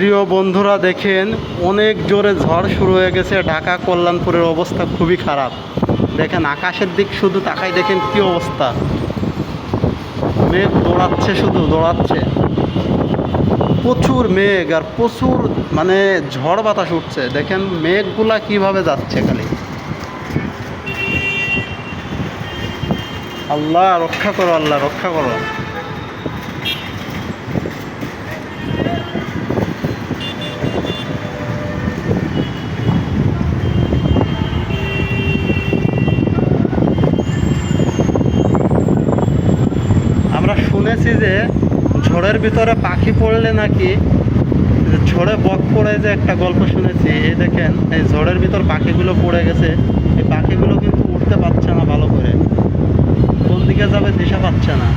প্রিয় বন্ধুরা, দেখেন অনেক জোরে ঝড় শুরু হয়ে গেছে। ঢাকা, কল্যাণপুরের অবস্থা খুবই খারাপ। দেখেন আকাশের দিক শুধু তাকাই দেখেন কি অবস্থা। মেঘ দৌড়াচ্ছে, শুধু দৌড়াচ্ছে। প্রচুর মেঘ আর প্রচুর মানে ঝড় বাতাস উঠছে। দেখেন মেঘগুলা কীভাবে যাচ্ছে খালি। আল্লাহ, রক্ষা করো, আল্লাহ, রক্ষা করো। শুনেছি যে ঝড়ের ভিতরে পাখি পড়লে নাকি ঝড়ে বক পড়ে যে একটা গল্প শুনেছি। এই দেখেন, এই ঝড়ের ভিতর পাখিগুলো পড়ে গেছে। এই পাখিগুলো কিন্তু উঠতে পারছে না ভালো করে। কোন দিকে যাবে দিশা পাচ্ছে না।